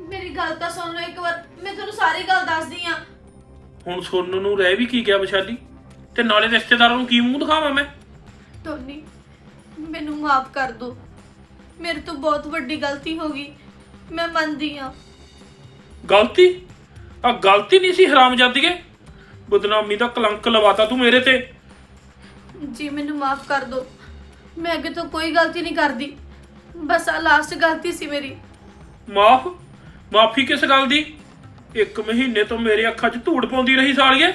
ਮੇਰੀ ਗੱਲ ਤਾਂ ਸੁਣ ਲਓ ਇੱਕ ਵਾਰ। ਮੈਂ ਤੁਹਾਨੂੰ ਸਾਰੀ ਗੱਲ ਦੱਸਦੀ ਆ ਹੁਣ ਸੁਣਨ ਨੂੰ ਰਹਿ ਵੀ ਕੀ ਗਿਆ ਵਿਸ਼ਾਲੀ? ਤੇ ਨਾਲੇ ਰਿਸ਼ਤੇਦਾਰਾਂ ਨੂੰ ਕੀ ਮੂੰਹ ਦਿਖਾਵਾਂ ਮੈਂ? ਟੋਨੀ ਮੈਨੂੰ ਮਾਫ ਕਰ ਦਿਓ ਮੇਰੇ ਤੋਂ ਬਹੁਤ ਵੱਡੀ ਗਲਤੀ ਹੋ ਗਈ। ਮੈਂ ਮੰਨਦੀ ਆ ਗਲਤੀ? ਆ ਗਲਤੀ ਨਹੀਂ ਸੀ ਹਰਾਮਜ਼ਾਦੀਏ ਬਦਨਾਮੀ ਦਾ ਕਲੰਕ ਲਵਾਤਾ ਤੂੰ ਮੇਰੇ ਤੇ। ਜੀ ਮੈਨੂੰ ਮਾਫ ਕਰ ਦਿਓ ਮੈਂ ਅੱਗੇ ਤੋਂ ਕੋਈ ਗਲਤੀ ਨਹੀਂ ਕਰਦੀ। ਬਸ ਆ ਲਾਸਟ ਗਲਤੀ ਸੀ ਮੇਰੀ। ਮਾਫ? ਮਾਫੀ ਕਿਸ ਗੱਲ ਦੀ? ਇੱਕ ਮਹੀਨੇ ਤੋਂ ਮੇਰੇ ਅੱਖਾਂ 'ਚ ਧੂੜ ਪਾਉਂਦੀ ਰਹੀ ਸਾਲੀਏ।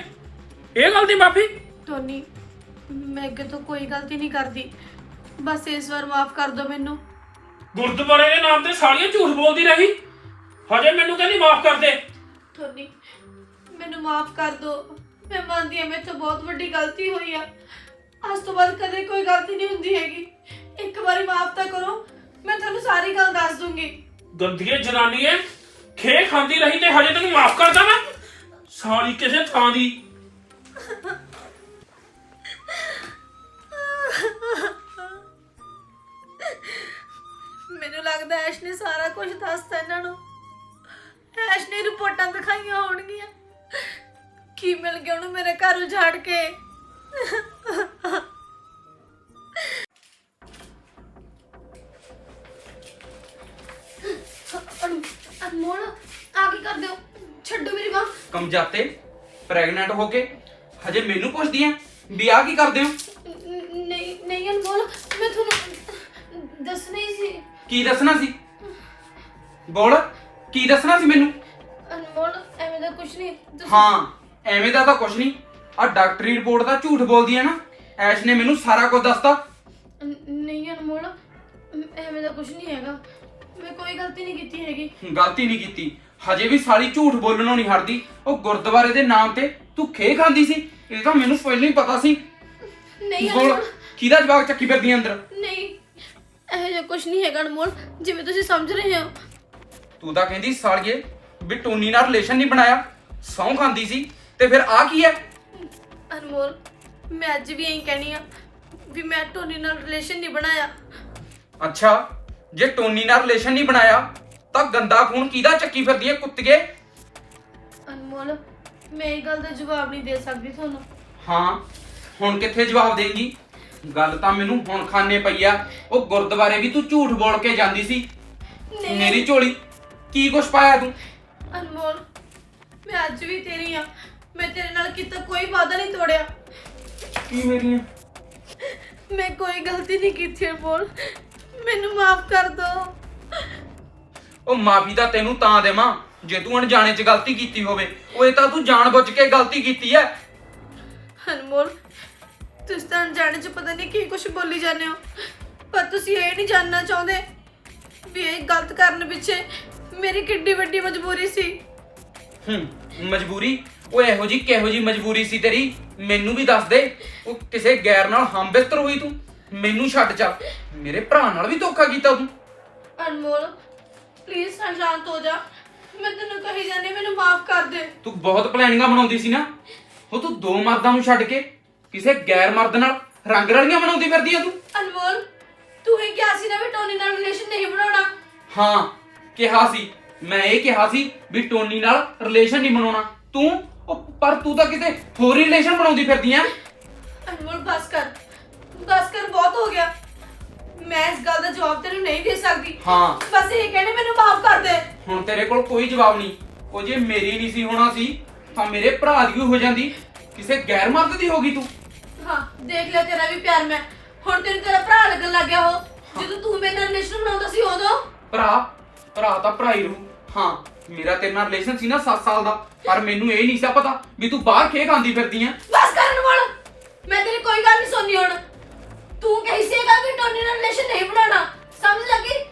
ਇਹ ਗੱਲ ਦੀ ਮਾਫੀ? ਟੋਨੀ ਮੈਂ ਅੱਗੇ ਤੋਂ ਕੋਈ ਗਲਤੀ ਨਹੀਂ ਕਰਦੀ। ਬਸ ਇਸ ਵਾਰ ਮਾਫ ਕਰ ਦਿਓ ਮੈਨੂੰ। ਗੁਰਦੁਆਰੇ ਦੇ ਨਾਮ ਤੇ ਸਾਲੀਆਂ ਝੂਠ ਬੋਲਦੀ ਰਹੀ। ਹਜੇ ਮੈਨੂੰ ਕਹਿੰਦੀ ਮਾਫ ਕਰ ਦੇ। ਟੋਨੀ ਮੈਨੂੰ ਮਾਫ ਕਰ ਦਿਓ। ਮੈਂ ਮੰਨਦੀ ਹਾਂ ਮੇਰੇ ਤੋਂ ਬਹੁਤ ਵੱਡੀ ਗਲਤੀ ਹੋਈ ਆ। ਅੱਜ ਤੋਂ ਬਾਅਦ ਕਦੇ ਕੋਈ ਗਲਤੀ ਨਹੀਂ ਹੁੰਦੀ ਹੈਗੀ। ਇੱਕ ਵਾਰੀ ਮਾਫ ਤਾਂ ਕਰੋ ਮੈਂ ਤੁਹਾਨੂੰ ਸਾਰੀ ਗੱਲ ਦੱਸ ਦੂੰਗੀ। ਗੰਦੀਏ ਜਨਾਨੀ ਐ ਖੇ ਖਾਂਦੀ ਰਹੀ ਤੇ ਹਜੇ ਤੈਨੂੰ ਮਾਫ ਕਰਦਾ ਮੈਂ? ਸਾਲੀ ਕਿਸੇ ਥਾਂ ਦੀ। ਸਾਰਾ ਕੁਝ ਦੱਸਤਾ ਇਹਨਾਂ ਨੂੰ। ਐਸ਼ ਨੇ ਰਿਪੋਰਟਾਂ ਦਿਖਾਈਆਂ ਹੋਣਗੀਆਂ। ਕੀ ਮਿਲ ਗਿਆ ਉਹਨੂੰ ਮੇਰੇ ਘਰ ਉਜਾੜ ਕੇ? ਅਨਮੋਲ ਆ ਕੀ ਕਰਦੇ ਹੋ? ਛੱਡੋ ਮੇਰੀ ਬਾਹ। ਕਮ ਜਾਤੇ ਪ੍ਰੈਗਨੈਂਟ ਹੋ ਕੇ ਹਜੇ ਮੈਨੂੰ ਪੁੱਛਦੀ ਐ ਵੀ ਆ ਕੀ ਕਰਦੇ ਹੋ? ਨਹੀਂ ਨਹੀਂ ਅਨਮੋਲ ਮੈਂ ਤੁਹਾਨੂੰ ਦੱਸਣਾ ਹੀ ਸੀ। ਕੀ ਦੱਸਣਾ ਸੀ? ਬੋਲ ਕੀ ਦੱਸਣਾ ਸੀ ਮੈਨੂੰ? ਅਨਮੋਲ ਐਵੇਂ ਦਾ ਕੁਝ ਨਹੀਂ ਤੁਸੀਂ- ਹਾਂ ਐਵੇਂ ਦਾ ਤਾਂ ਕੁਛ ਨਹੀਂ। ਆ ਡਾਕਟਰੀ ਰਿਪੋਰਟ ਦਾ ਝੂਠ ਬੋਲਦੀ ਐ ਨਾ। ਐਸ਼ ਨੇ ਮੈਨੂੰ ਸਾਰਾ ਕੁਝ ਦੱਸਤਾ। ਨ- ਨਹੀਂ ਅਨਮੋਲ ਐਵੇਂ ਦਾ ਕੁਝ ਨਹੀਂ ਹੈਗਾ। ਮੈਂ ਕੋਈ ਗਲਤੀ ਨਹੀਂ ਕੀਤੀ ਹੈਗੀ। ਗਲਤੀ ਨਹੀਂ ਕੀਤੀ। ਹਜੇ ਵੀ ਸਾਲੀ ਝੂਠ ਬੋਲਣੋਂ ਨਹੀਂ ਹਟਦੀ। ਉਹ ਗੁਰਦੁਆਰੇ ਦੇ ਨਾਮ ਤੇ ਤੂੰ ਖੇ ਖਾਂਦੀ ਸੀ। ਇਹ ਤਾਂ ਮੈਨੂੰ ਪਹਿਲਾਂ ਹੀ ਪਤਾ ਸੀ। ਨਹੀਂ ਬੋਲ ਅਨਮੋਲ। ਕਿਹਦਾ ਜਵਾਬ ਚੱਕੀ ਫਿਰਦੀ ਅੰਦਰ? ਨਹੀਂ ਇਹੋ ਜਿਹਾ ਕੁਝ ਨਹੀਂ ਹੈਗਾ ਅਨਮੋਲ। ਜਿਵੇਂ ਤੁਸੀਂ ਸਮਝ ਰਹੇ ਹੋ। ਤੂੰ ਤਾਂ ਕਹਿੰਦੀ ਸਾਲੀਏ ਵੀ ਟੋਨੀ ਨਾਲ ਰਿਲੇਸ਼ਨ ਨਹੀਂ ਬਣਾਇਆ ਸੌਂ ਖਾਂਦੀ ਸੀ ਤੇ ਫਿਰ ਆ ਕੀ ਹੈ? ਅਨਮੋਲ ਮੈਂ ਅੱਜ ਵੀ ਇਹੀ ਕਹਿਣੀ ਆ ਵੀ ਮੈਂ ਟੋਨੀ ਨਾਲ ਰਿਲੇਸ਼ਨ ਨਹੀਂ ਬਣਾਇਆ। ਅੱਛਾ ਜੇ ਟੋਨੀ ਨਾਲ ਰਿਲੇਸ਼ਨ ਨਹੀਂ ਬਣਾਇਆ ਤਾਂ ਗੰਦਾ ਖੂਨ ਕਿਹਦਾ ਚੱਕੀ ਫਿਰਦੀ ਹੈ ਕੁੱਤੀਏ? ਅਨਮੋਲ ਮੈਂ ਇਹ ਗੱਲ ਦਾ ਜਵਾਬ ਨਹੀਂ ਦੇ ਸਕਦੀ ਤੁਹਾਨੂੰ। ਹਾਂ ਹੁਣ ਕਿੱਥੇ ਜਵਾਬ ਦੇਂਗੀ? ਗੱਲ ਤਾਂ ਮੈਨੂੰ ਹੁਣ ਖਾਣੇ ਪਈ ਆ ਉਹ ਗੁਰਦੁਆਰੇ ਵੀ ਤੂੰ ਝੂਠ ਬੋਲ ਕੇ ਜਾਂਦੀ ਸੀ। ਨਹੀਂ। ਮੇਰੀ ਝੋਲੀ ਕੀ ਕੁਛ ਪਾਇਆ ਤੂੰ? ਅਨਮੋਲ ਮੈਂ ਅੱਜ ਵੀ ਤੇਰੀ ਆ ਮੈਂ ਤੇਰੇ ਨਾਲ ਕੀਤਾ ਕੋਈ ਵਾਅਦਾ ਨਹੀਂ ਤੋੜਿਆ। ਕੀ ਮੇਰੀਆਂ? ਮੈਂ ਕੋਈ ਗਲਤੀ ਨਹੀਂ ਕੀਤੀ ਅਨਮੋਲ। ਮੈਨੂੰ ਮਾਫ ਕਰ ਦਿਓ ਉਹ ਮਾਫੀ ਤਾਂ ਤੈਨੂੰ ਤਾਂ ਦੇਵਾਂ। ਜੇ ਤੂੰ ਅਣਜਾਣੇ 'ਚ ਗਲਤੀ ਕੀਤੀ ਹੋਵੇ ਉਹ ਇਹ ਤਾਂ ਤੂੰ ਜਾਣਬੁੱਝ ਕੇ ਗਲਤੀ ਕੀਤੀ ਐ। ਅਨਮੋਲ ਤੁਸੀਂ ਤਾਂ ਅਣਜਾਣੇ ਚ ਪਤਾ ਨਹੀਂ ਕੀ ਕੁਝ ਬੋਲੀ ਜਾਂਦੇ ਹੋ। ਪਰ ਤੁਸੀਂ ਇਹ ਨਹੀਂ ਜਾਣਨਾ ਚਾਹੁੰਦੇ ਵੀ ਇਹ ਗਲਤ ਕਰਨ ਪਿੱਛੇ ਮੇਰੀ ਕਿੱਡੀ ਵੱਡੀ ਮਜਬੂਰੀ ਸੀ। ਹੂੰ ਮਜਬੂਰੀ? ਉਹ ਇਹੋ ਜੀ ਕਿਹੋ ਜੀ ਮਜਬੂਰੀ ਸੀ ਤੇਰੀ? ਮੈਨੂੰ ਵੀ ਦੱਸ ਦੇ। ਉਹ ਕਿਸੇ ਗੈਰ ਨਾਲ ਹਮਬਿਸਤਰ ਹੋਈ ਤੂੰ? ਮੈਨੂੰ ਛੱਡ ਚੱਲ ਮੇਰੇ ਭਰਾ ਨਾਲ ਵੀ ਧੋਖਾ ਕੀਤਾ ਤੂੰ। ਅਨਮੋਲ ਪਲੀਜ਼ ਸ਼ਾਂਤ ਹੋ ਜਾ। ਮੈਂ ਤੈਨੂੰ ਕਹੀ ਜਾਂਦੀ ਮੈਨੂੰ ਮਾਫ ਕਰ ਦੇ। ਤੂੰ ਬਹੁਤ ਪਲੈਨਿੰਗਾਂ ਬਣਾਉਂਦੀ ਸੀ ਨਾ। ਉਹ ਤੂੰ ਦੋ ਮਰਦਾਂ ਨੂੰ ਛੱਡ ਕੇ ਕਿਸੇ ਗੈਰ ਮਰਦ ਨਾਲ ਰੰਗ ਰਲੀਆਂ ਬਣਾਉਂਦੀ ਫਿਰਦੀ ਆ ਤੂੰ। ਅਨਮੋਲ ਤੂੰ ਹੀ ਕਿਹਾ ਸੀ ਨਾ ਵੀ ਟੋਨੀ ਨਾਲ ਰਿਲੇਸ਼ਨ ਨਹੀਂ ਬਣਾਉਣਾ। ਹਾਂ ਕਿਹਾ ਸੀ। ਮੈਂ ਇਹ ਕਿਹਾ ਸੀ ਵੀ ਟੋਨੀ ਨਾਲ ਰਿਲੇਸ਼ਨ ਨਹੀਂ ਬਣਾਉਣਾ। ਤੂੰ ਉਹ ਪਰ ਤੂੰ ਤਾਂ ਕਿਤੇ ਹੋਰ ਰਿਲੇਸ਼ਨ ਬਣਾਉਂਦੀ ਫਿਰਦੀ ਆ ਅਨਮੋਲ ਬਸ ਕਰ। ਬਸ ਕਰ ਬਹੁਤ ਹੋ ਗਿਆ। ਮੈਂ ਇਸ ਗੱਲ ਦਾ ਜਵਾਬ ਤੈਨੂੰ ਨਹੀਂ ਦੇ ਸਕਦੀ। ਹਾਂ। ਬਸ ਇਹ ਕਹਿੰਦੇ ਮੈਨੂੰ ਮਾਫ ਕਰ ਦੇ। ਹੁਣ ਤੇਰੇ ਕੋਲ ਕੋਈ ਜਵਾਬ ਨਹੀਂ। ਉਹ ਜੇ ਮੇਰੀ ਨਹੀਂ ਸੀ ਹੋਣਾ ਸੀ ਤਾਂ ਮੇਰੇ ਭਰਾ ਦੀ ਹੋ ਜਾਂਦੀ। ਕਿਸੇ ਗੈਰ ਮਰਦ ਦੀ ਹੋ ਗਈ ਤੂੰ। ਹਾਂ ਦੇਖ ਲਿਆ ਤੇਰਾ ਵੀ ਪਿਆਰ ਮੈਂ। ਹੁਣ ਤੈਨੂੰ ਤੇਰਾ ਭਰਾ ਲੱਗਣ ਲੱਗ ਗਿਆ ਉਹ। ਜਦੋਂ ਤੂੰ ਮੇਰੇ ਨਾਲ ਰਿਲੇਸ਼ਨ ਬਣਾਉਂਦਾ ਸੀ ਉਦੋਂ। ਭਰਾ ਭਰਾ ਤਾਂ ਭਰਾ ਹੀ ਰਹੂ। ਹਾਂ। ਮੇਰਾ ਤੇਰੇ ਨਾਲ ਰਿਲੇਸ਼ਨ ਸੀ ਨਾ 7 ਸਾਲ ਦਾ ਪਰ ਮੈਨੂੰ ਇਹ ਨਹੀਂ ਸੀ ਪਤਾ ਵੀ ਤੂੰ ਬਾਹਰ ਖੇ ਖਾਂਦੀ ਫਿਰਦੀ ਆ ਬਸ ਕਰ ਅਨਮੋਲ ਮੈਂ ਤੇਰੀ ਕੋਈ ਗੱਲ ਨਹੀਂ ਸੁਣਨੀ ਹੁਣ। ਤੂੰ ਕਹੀ ਸੀ ਇਹ ਗੱਲ ਵੀ ਟੋਨੀ ਨਾਲ ਰਿਲੇਸ਼ਨ ਨਹੀਂ ਬਣਾਉਣਾ। ਸਮਝ ਲੱਗੀ?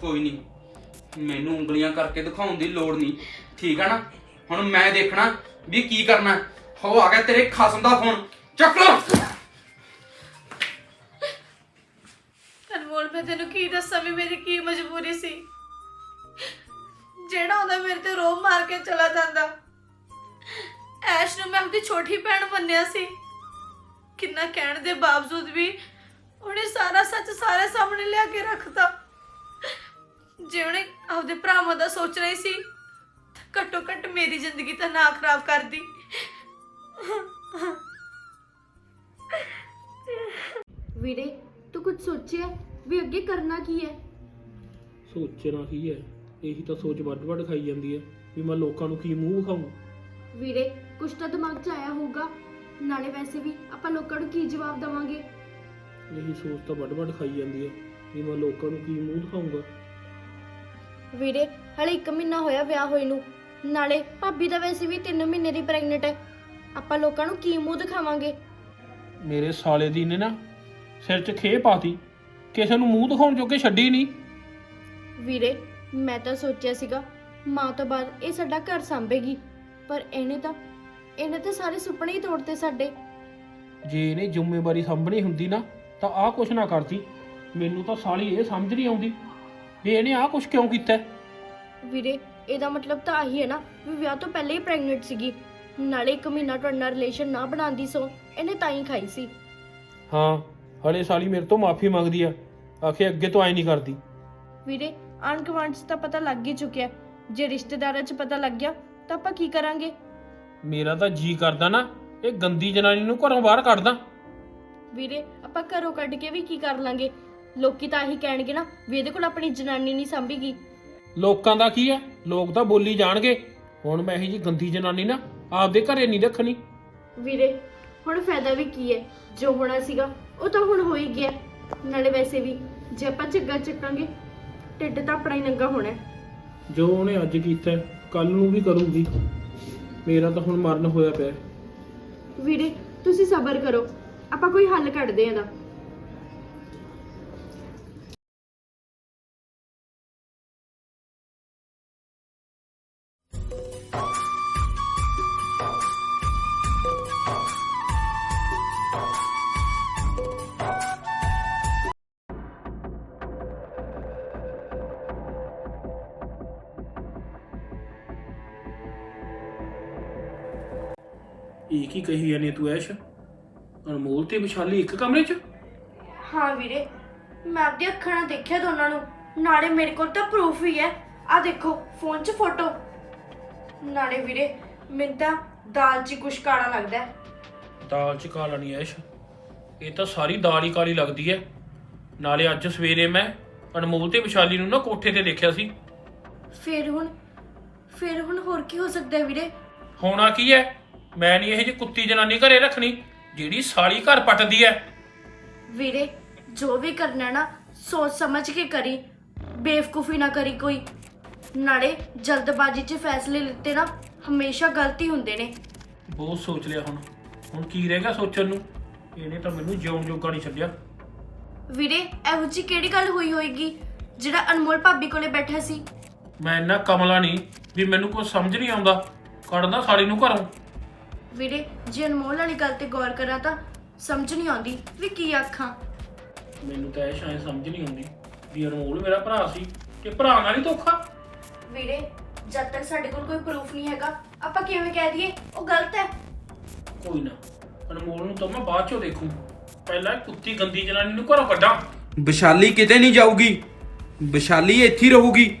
ਕੋਈ ਨਹੀਂ। ਮੈਨੂੰ ਉਂਗਲੀਆਂ ਕਰਕੇ ਦਿਖਾਉਣ ਦੀ ਲੋੜ ਨਹੀਂ। ਠੀਕ ਆ ਨਾ? ਹੁਣ ਮੈਂ ਦੇਖਣਾ ਵੀ ਕੀ ਕਰਨਾ। ਹੋ ਆ ਗਿਆ ਤੇਰੇ ਖਸਮ ਦਾ ਫੋਨ ਚੱਕ ਲੋ! ਅਨਮੋਲ ਮੈਂ ਤੈਨੂੰ ਕੀ ਦੱਸਾਂ ਵੀ ਮੇਰੀ ਕੀ ਮਜਬੂਰੀ ਸੀ? ਜਿਹੜਾ ਉਹਦਾ ਮੇਰੇ ਤੇ ਰੋਬ ਮਾਰ ਕੇ ਚਲਾ ਜਾਂਦਾ। ਐਸ਼ ਨੂੰ ਮੈਂ ਆਪਣੀ ਛੋਟੀ ਭੈਣ ਮੰਨਿਆ ਸੀ। ਕਿੰਨਾ ਕਹਿਣ ਦੇ ਬਾਵਜੂਦ ਵੀ ਉਹਨੇ ਸਾਰਾ ਸੱਚ ਸਾਰੇ ਸਾਹਮਣੇ ਲਿਆ ਕੇ ਰੱਖਤਾ। ਜੇ ਉਹਨੇ ਆਪਦੇ ਭਰਾਵਾਂ ਦਾ ਸੋਚਣਾ ਹੀ ਸੀ ਤਾਂ ਘੱਟੋ ਘੱਟ ਮੇਰੀ ਜ਼ਿੰਦਗੀ ਤਾਂ ਨਾ ਖਰਾਬ ਕਰਦੀ। ਵੀਰੇ ਤੂੰ ਕੁਝ ਸੋਚਿਆ ਵੀ ਅੱਗੇ ਕਰਨਾ ਕੀ ਹੈ? ਸੋਚਣਾ ਕੀ ਹੈ? ਇਹੀ ਤਾਂ ਸੋਚ ਵੱਡ ਵੱਡ ਖਾਈ ਜਾਂਦੀ ਹੈ ਵੀ ਮੈਂ ਲੋਕਾਂ ਨੂੰ ਕੀ ਮੂੰਹ ਵਿਖਾਵਾਂ ਵੀਰੇ ਕੁਝ ਤਾਂ ਦਿਮਾਗ 'ਚ ਆਇਆ ਹੋਊਗਾ। ਨਾਲੇ ਵੈਸੇ ਵੀ ਆਪਾਂ ਲੋਕਾਂ ਨੂੰ ਕੀ ਜਵਾਬ ਦਵਾਂਗੇ? ਇਹੀ ਸੋਚ ਤਾਂ ਵੱਡ ਵੱਡ ਖਾਈ ਜਾਂਦੀ ਹੈ ਵੀ ਮੈਂ ਲੋਕਾਂ ਨੂੰ ਕੀ ਮੂੰਹ ਦਿਖਾਊਂਗਾ ਵੀਰੇ ਹਲੇ 1 ਮਹੀਨਾ ਹੋਇਆ ਵਿਆਹ ਹੋਏ ਨੂੰ। ਨਾਲੇ ਭਾਬੀ ਤਾਂ ਵੈਸੇ ਵੀ 3 ਮਹੀਨੇ ਦੀ ਪ੍ਰੈਗਨੈਂਟ ਹੈ। ਆਪਾਂ ਲੋਕਾਂ ਨੂੰ ਕੀ ਮੂੰਹ ਦਿਖਾਵਾਂਗੇ? ਮੇਰੇ ਸਾਲੇ ਦੀ ਨੇ ਨਾ ਸਿਰ 'ਚ ਖੇ ਪਾਤੀ। ਕਿਸੇ ਨੂੰ ਮੂੰਹ ਦਿਖਾਉਣ ਜੋਗੇ ਛੱਡੀ ਨਹੀਂ। ਵੀਰੇ ਮੈਂ ਤਾਂ ਸੋਚਿਆ ਸੀਗਾ ਮਾਂ ਤੋਂ ਬਾਅਦ ਇਹ ਸਾਡਾ ਘਰ ਸੰਭੇਗੀ ਪਰ ਇਹਨੇ ਤਾਂ ਇਹਨੇ ਤਾਂ ਸਾਰੇ ਸੁਪਨੇ ਹੀ ਤੋੜਤੇ ਸਾਡੇ। ਜੇ ਇਹਨੇ ਜ਼ਿੰਮੇਵਾਰੀ ਸੰਭਣੀ ਹੁੰਦੀ ਨਾ ਤਾਂ ਆਹ ਕੁਛ ਨਾ ਕਰਦੀ। ਮੈਨੂੰ ਤਾਂ ਸਾਲੀ ਇਹ ਸਮਝ ਨਹੀਂ ਆਉਂਦੀ ਵੀ ਇਹਨੇ ਆਹ ਕੁਛ ਕਿਉਂ ਕੀਤਾ। ਹੈ? ਵੀਰੇ ਇਹਦਾ ਮਤਲਬ ਤਾਂ ਆਹੀ ਹੈ ਨਾ ਵੀ ਵਿਆਹ ਤੋਂ ਪਹਿਲੇ ਹੀ ਪ੍ਰੈਗਨੈਂਟ ਸੀਗੀ। ਨਾਲੇ 1 ਮਹੀਨਾ ਤੁਹਾਡੇ ਨਾਲ ਰਿਲੇਸ਼ਨ ਨਾ ਬਣਾਉਂਦੀ ਸੋ ਇਹਨੇ ਤਾਂ ਹੀ ਖਾਈ ਸੀ। ਹਾਂ ਹਲੇ ਸਾਲੀ ਮੇਰੇ ਤੋਂ ਮਾਫੀ ਮੰਗਦੀ ਆ। ਆਖੇ ਅੱਗੇ ਤੋਂ ਐ ਨਹੀਂ ਕਰਦੀ। ਵੀਰੇ ਆਂਢ ਗੁਆਂਢ 'ਚ ਤਾਂ ਪਤਾ ਲੱਗ ਹੀ ਚੁੱਕਿਆ ਜੇ ਰਿਸ਼ਤੇਦਾਰਾਂ 'ਚ ਪਤਾ ਲੱਗ ਗਿਆ ਤਾਂ ਆਪਾਂ ਕੀ ਕਰਾਂਗੇ? ਮੇਰਾ ਤਾਂ ਜੀ ਕਰਦਾ ਨਾ ਇਹ ਗੰਦੀ ਜਨਾਨੀ ਨੂੰ ਘਰੋਂ ਬਾਹਰ ਕੱਢਦਾ। ਵੀਰੇ ਆਪਾਂ ਘਰੋਂ ਕੱਢ ਕੇ ਵੀ ਕੀ ਕਰ ਲਾਂਗੇ? ਲੋਕੀ ਤਾਂ ਆਹੀ ਕਹਿਣਗੇ ਨਾ ਵੀ ਇਹਦੇ ਕੋਲ ਆਪਣੀ ਜਨਾਨੀ ਨਹੀਂ ਸੰਭੀਗੀ। ਲੋਕਾਂ ਦਾ ਕੀ ਹੈ? ਲੋਕ ਤਾਂ ਬੋਲੀ ਜਾਣਗੇ। ਹੁਣ ਮੈਂ ਇਹੀ ਜੀ ਗੰਦੀ ਜਨਾਨੀ ਨਾ ਆਪਦੇ ਘਰੇ ਨਹੀਂ ਰੱਖਣੀ। ਵੀਰੇ ਹੁਣ ਫਾਇਦਾ ਵੀ ਕੀ ਹੈ? ਜੋ ਹੋਣਾ ਸੀਗਾ ਉਹ ਤਾਂ ਹੁਣ ਹੋ ਹੀ ਗਿਆ। ਨਾਲੇ ਵੈਸੇ ਵੀ ਜੇ ਆਪਾਂ ਝੱਗਾ ਚੱਕਾਂਗੇ ਢਿੱਡ ਤਾਂ ਆਪਣਾ ਹੀ ਨੰਗਾ ਹੋਣਾ ਹੈ। ਜੋ ਉਹਨੇ ਅੱਜ ਕੀਤਾ ਕੱਲ ਨੂੰ ਵੀ ਕਰੂਗੀ ਮੇਰਾ ਤਾਂ ਹੁਣ ਮਰਨ ਹੋਇਆ ਪਿਆ। ਵੀਰੇ ਤੁਸੀਂ ਸਬਰ ਕਰੋ ਆਪਾਂ ਕੋਈ ਹੱਲ ਕੱਢਦੇ ਆਂ ਇਹਦਾ ਤੂੰ ਐਸ਼ ਅਨਮੋਲ ਤੇ ਵਿਸ਼ਾਲੀ ਇੱਕ ਕਮਰੇ 'ਚ? ਹਾਂ ਵੀਰੇ ਮੈਂ ਆਪਣੀ ਅੱਖਾਂ ਨਾਲ ਦੇਖਿਆ ਦੋਨਾਂ ਨੂੰ। ਨਾਲੇ ਮੇਰੇ ਕੋਲ ਤਾਂ ਪ੍ਰੂਫ ਵੀ ਹੈ। ਆ ਦੇਖੋ ਫੋਨ 'ਚ ਫੋਟੋ ਨਾਲੇ ਵੀਰੇ ਮੈਨੂੰ ਤਾਂ ਦਾਲ 'ਚ ਹੀ ਕੁਛ ਕਾਲਾ ਲੱਗਦਾ ਹੈ। ਦਾਲ 'ਚ ਕਾਲਾ ਨਹੀਂ ਐਸ਼ ਇਹ ਤਾਂ ਸਾਰੀ ਦਾਲ ਹੀ ਕਾਲੀ ਲੱਗਦੀ ਹੈ। ਨਾਲੇ ਅੱਜ ਸਵੇਰੇ ਮੈਂ ਅਨਮੋਲ ਤੇ ਵਿਸ਼ਾਲੀ ਨੂੰ ਨਾ ਕੋਠੇ ਤੇ ਦੇਖਿਆ ਸੀ। ਫਿਰ ਹੁਣ ਫਿਰ ਹੁਣ ਹੋਰ ਕੀ ਹੋ ਸਕਦਾ ਹੈ ਵੀਰੇ? ਹੋਣਾ ਕੀ ਹੈ? ਮੈਂ ਨਹੀਂ ਇਹ ਜੀ ਕੁੱਤੀ ਜਨਾਨੀ ਘਰੇ ਰੱਖਣੀ ਜਿਹੜੀ ਸਾਲੀ ਘਰ ਪੱਟਦੀ ਹੈ ਵੀਰੇ ਜੋ ਵੀ ਕਰਨਾ ਨਾ ਸੋਚ ਸਮਝ ਕੇ ਕਰੀ ਬੇਵਕੂਫੀ ਨਾ ਕਰੀ ਕੋਈ। ਨਾਲੇ ਜਲਦਬਾਜ਼ੀ 'ਚ ਫੈਸਲੇ ਲਿੱਤੇ ਨਾ ਹਮੇਸ਼ਾ ਗਲਤੀ ਹੁੰਦੇ ਨੇ। ਬਹੁਤ ਸੋਚ ਲਿਆ ਹੁਣ। ਹੁਣ ਕੀ ਰਹਿ ਗਿਆ ਸੋਚਣ ਨੂੰ? ਇਹਨੇ ਤਾਂ ਮੈਨੂੰ ਜਿਉਣ ਜੋਗਾ ਨਹੀਂ ਛੱਡਿਆ। ਵੀਰੇ ਇਹੋ ਜੀ ਕਿਹੜੀ ਗੱਲ ਹੋਈ ਹੋਏਗੀ ਜਿਹੜਾ ਅਨਮੋਲ ਭਾਬੀ ਕੋਲੇ ਬੈਠਾ ਸੀ? ਮੈਂ ਇੰਨਾ ਕਮਲਾ ਨਹੀਂ ਵੀ ਮੈਨੂੰ ਕੁਝ ਸਮਝ ਨਹੀਂ ਆਉਂਦਾ। ਕੱਢਦਾ ਸਾਲੀ ਨੂੰ ਘਰੋਂ। ਵੀਰੇ ਜੇ ਅਨਮੋਲ ਵਾਲੀ ਗੱਲ ਤੇ ਗੌਰ ਕਰਾਂ ਤਾਂ ਸਮਝ ਨਹੀਂ ਆਉਂਦੀ ਵੀ ਕੀ ਆਖਾਂ। ਮੈਨੂੰ ਤਾਂ ਇਹ ਸ਼ਾਇਦ ਸਮਝ ਨਹੀਂ ਆਉਂਦੀ ਵੀ ਅਨਮੋਲ ਮੇਰਾ ਭਰਾ ਸੀ ਕਿ ਭਰਾ ਨਾਲ ਹੀ ਧੋਖਾ। ਵੀਰੇ ਜਦ ਤੱਕ ਸਾਡੇ ਕੋਲ ਕੋਈ ਪ੍ਰੂਫ ਨਹੀਂ ਹੈਗਾ ਆਪਾਂ ਕਿਵੇਂ ਕਹਿ ਦਈਏ? ਉਹ ਗਲਤ ਹੈ। ਕੋਈ ਨਾ ਅਨਮੋਲ ਨੂੰ ਤਾਂ ਮੈਂ ਬਾਅਦ ਚੋਂ ਦੇਖੂ। ਪਹਿਲਾਂ ਇਹ ਕੁੱਤੀ ਗੰਦੀ ਜਨਾਨੀ ਨੂੰ ਘਰੋਂ ਕੱਢਾਂ। ਵਿਸ਼ਾਲੀ ਕਿਤੇ ਨਹੀਂ ਜਾਊਗੀ। ਵਿਸ਼ਾਲੀ ਇੱਥੇ ਹੀ ਰਹੂਗੀ।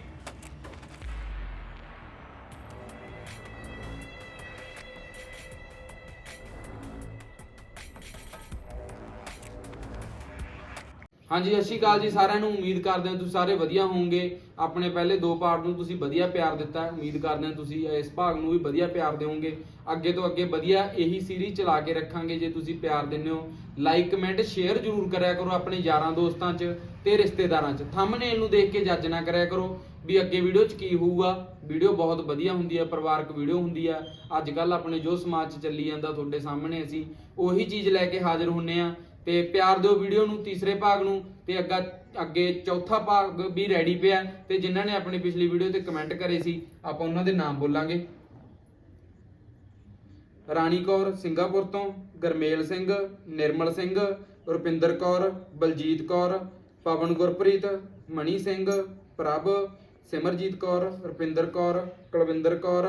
ਹਾਂਜੀ, ਸਤਿ ਸ਼੍ਰੀ ਅਕਾਲ ਜੀ ਸਾਰਿਆਂ ਨੂੰ। ਉਮੀਦ ਕਰਦੇ ਹਾਂ ਤੁਸੀਂ ਸਾਰੇ ਵਧੀਆ ਹੋਵੋਗੇ। ਆਪਣੇ ਪਹਿਲੇ ਦੋ ਪਾਰਟ ਨੂੰ ਤੁਸੀਂ ਵਧੀਆ ਪਿਆਰ ਦਿੱਤਾ ਹੈ। ਉਮੀਦ ਕਰਦੇ ਹਾਂ ਤੁਸੀਂ ਇਸ ਭਾਗ ਨੂੰ ਵੀ ਵਧੀਆ ਪਿਆਰ ਦਿਓਗੇ। ਅੱਗੇ ਤੋਂ ਅੱਗੇ ਵਧੀਆ ਇਹੀ ਸੀਰੀਜ਼ ਚਲਾ ਕੇ ਰੱਖਾਂਗੇ। ਜੇ ਤੁਸੀਂ ਪਿਆਰ ਦਿੰਦੇ ਹੋ ਲਾਈਕ ਕਮੈਂਟ ਸ਼ੇਅਰ ਜ਼ਰੂਰ ਕਰਿਆ ਕਰੋ ਆਪਣੇ ਯਾਰਾਂ ਦੋਸਤਾਂ 'ਚ ਤੇ ਰਿਸ਼ਤੇਦਾਰਾਂ 'ਚ। ਥੰਬਨੇਲ ਨੂੰ ਦੇਖ ਕੇ ਜੱਜ ਨਾ ਕਰਿਆ ਕਰੋ ਵੀ ਅੱਗੇ ਵੀਡੀਓ 'ਚ ਕੀ ਹੋਊਗਾ। ਵੀਡੀਓ ਬਹੁਤ ਵਧੀਆ ਹੁੰਦੀ ਹੈ, ਪਰਿਵਾਰਕ ਵੀਡੀਓ ਹੁੰਦੀ ਹੈ। ਅੱਜ ਕੱਲ ਆਪਣੇ ਜੋ ਸਮਾਜ 'ਚ ਚੱਲੀ ਜਾਂਦਾ ਤੁਹਾਡੇ ਸਾਹਮਣੇ ਅਸੀਂ, ਉਹੀ ਚੀਜ਼ ਲੈ ਕੇ ਹਾਜ਼ਰ ਹੁੰਨੇ ਆ ਤੇ ਪਿਆਰ ਦਿਓ ਵੀਡੀਓ ਨੂੰ ਤੀਸਰੇ ਭਾਗ ਨੂੰ ਤੇ ਅੱਗਾ ਅੱਗੇ ਚੌਥਾ ਭਾਗ ਵੀ ਰੈਡੀ ਪਿਆ ਤੇ ਜਿਨ੍ਹਾਂ ਨੇ ਆਪਣੀ ਪਿਛਲੀ ਵੀਡੀਓ ਤੇ ਕਮੈਂਟ ਕਰੇ ਸੀ, ਆਪਾਂ ਉਹਨਾਂ ਦੇ ਨਾਮ ਬੋਲਾਂਗੇ। ਰਾਣੀ ਕੌਰ ਸਿੰਗਾਪੁਰ ਤੋਂ, ਗਰਮੇਲ ਸਿੰਘ, ਨਿਰਮਲ ਸਿੰਘ, ਰੁਪਿੰਦਰ ਕੌਰ, ਬਲਜੀਤ ਕੌਰ, ਪਵਨ ਗੁਰਪ੍ਰੀਤ ਮਣੀ ਸਿੰਘ, ਪ੍ਰਭ, ਸਿਮਰਜੀਤ ਕੌਰ, ਰੁਪਿੰਦਰ ਕੌਰ, ਕੁਲਵਿੰਦਰ ਕੌਰ,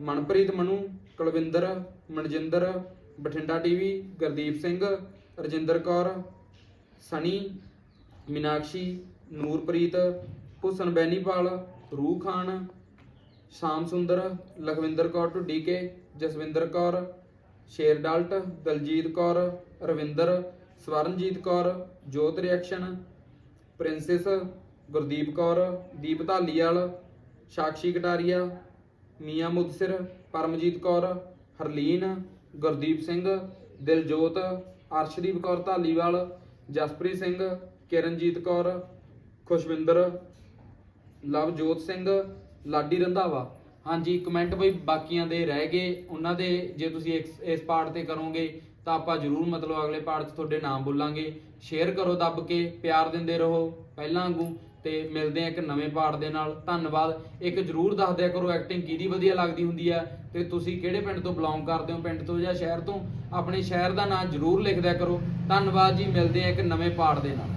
ਮਨਪ੍ਰੀਤ ਮਨੂ, ਕੁਲਵਿੰਦਰ, ਮਨਜਿੰਦਰ, ਬਠਿੰਡਾ ਟੀਵੀ, ਗੁਰਦੀਪ ਸਿੰਘ ਰਜਿੰਦਰ ਕੌਰ, ਸਨੀ, ਮੀਨਾਕਸ਼ੀ, ਨੂਰਪ੍ਰੀਤ ਹੁਸਨ ਬੈਨੀਪਾਲ, ਰੂਹ ਖਾਨ, ਸ਼ਾਮ ਸੁੰਦਰ, ਲਖਵਿੰਦਰ ਕੌਰ ਢੁੱਡੀ ਕੇ, ਜਸਵਿੰਦਰ ਕੌਰ, ਸ਼ੇਰ ਡਾਲਟ, ਦਲਜੀਤ ਕੌਰ, ਰਵਿੰਦਰ, ਸਵਰਨਜੀਤ ਕੌਰ, ਜੋਤ ਰਿਐਕਸ਼ਨ, ਪ੍ਰਿੰਸੈਸ, ਗੁਰਦੀਪ ਕੌਰ, ਦੀਪ ਧਾਲੀਵਾਲ, ਸਾਕਸ਼ੀ ਕਟਾਰੀਆ, ਮੀਆਂ ਮੁਦਸਿਰ, ਪਰਮਜੀਤ ਕੌਰ, ਹਰਲੀਨ, ਗੁਰਦੀਪ ਸਿੰਘ, ਦਿਲਜੋਤ ਅਰਸ਼ਦੀਪ ਕੌਰ ਧਾਲੀਵਾਲ, ਜਸਪ੍ਰੀਤ ਸਿੰਘ, ਕਿਰਨਜੀਤ ਕੌਰ, ਖੁਸ਼ਵਿੰਦਰ, ਲਵਜੋਤ ਸਿੰਘ, ਲਾਡੀ ਰੰਧਾਵਾ। ਹਾਂਜੀ ਕਮੈਂਟ ਬਈ, ਬਾਕੀਆਂ ਦੇ ਰਹਿ ਗਏ। ਉਹਨਾਂ ਦੇ ਜੇ ਤੁਸੀਂ ਇਸ- ਇਸ ਪਾਰਟ ਤੇ ਕਰੋਗੇ, ਤਾਂ ਆਪਾਂ ਜਰੂਰ ਮਤਲਬ ਅਗਲੇ ਪਾਰਟ 'ਚ ਤੁਹਾਡੇ ਨਾਮ ਬੋਲਾਂਗੇ। ਸ਼ੇਅਰ ਕਰੋ ਦੱਬ ਕੇ, ਪਿਆਰ ਦਿੰਦੇ ਰਹੋ, ਪਹਿਲਾਂ ਵਾਂਗੂ। ਤੇ ਮਿਲਦੇ ਆ ਇੱਕ ਨਵੇਂ ਪਾਰਟ ਦੇ ਨਾਲ। ਧੰਨਵਾਦ। ਇੱਕ ਜਰੂਰ ਦੱਸ ਦਿਆ ਕਰੋ ਐਕਟਿੰਗ ਕਿਹਦੀ ਵਧੀਆ ਲੱਗਦੀ ਹੁੰਦੀ ਆ। ਤੇ ਤੁਸੀਂ ਕਿਹੜੇ ਪਿੰਡ ਤੋਂ ਬਿਲੋਂਗ ਕਰਦੇ ਹੋ, ਪਿੰਡ ਤੋਂ ਜਾਂ ਸ਼ਹਿਰ ਤੋਂ, ਆਪਣੇ ਸ਼ਹਿਰ ਦਾ ਨਾਮ ਜਰੂਰ ਲਿਖ ਦਿਆ ਕਰੋ। ਧੰਨਵਾਦ ਜੀ, ਮਿਲਦੇ ਆ ਇੱਕ ਨਵੇਂ ਪਾਠ ਦੇ ਨਾਲ।